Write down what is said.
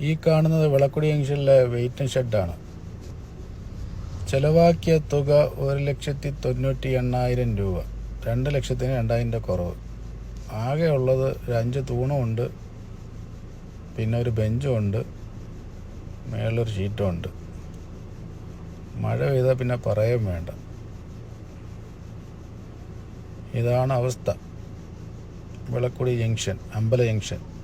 ഈ കാണുന്നത് വിളക്കുടി ജംഗ്ഷനിലെ വെയിറ്റിംഗ് ഷെഡാണ്. ചിലവാക്കിയ തുക ഒരു ലക്ഷത്തി തൊണ്ണൂറ്റി എണ്ണായിരം രൂപ. രണ്ട് ലക്ഷത്തിന് രണ്ടായിരം രൂപ കുറവ്. ആകെ ഉള്ളത് ഒരു അഞ്ച് തൂണുമുണ്ട് പിന്നെ ഒരു ബെഞ്ചും ഉണ്ട്. മേളൊരു ഷീറ്റും ഉണ്ട്. മഴ പെയ്താൽ പിന്നെ പറയാൻ വേണ്ട. ഇതാണ് അവസ്ഥ. വിളക്കുടി ജംഗ്ഷൻ അമ്പല ജംഗ്ഷൻ.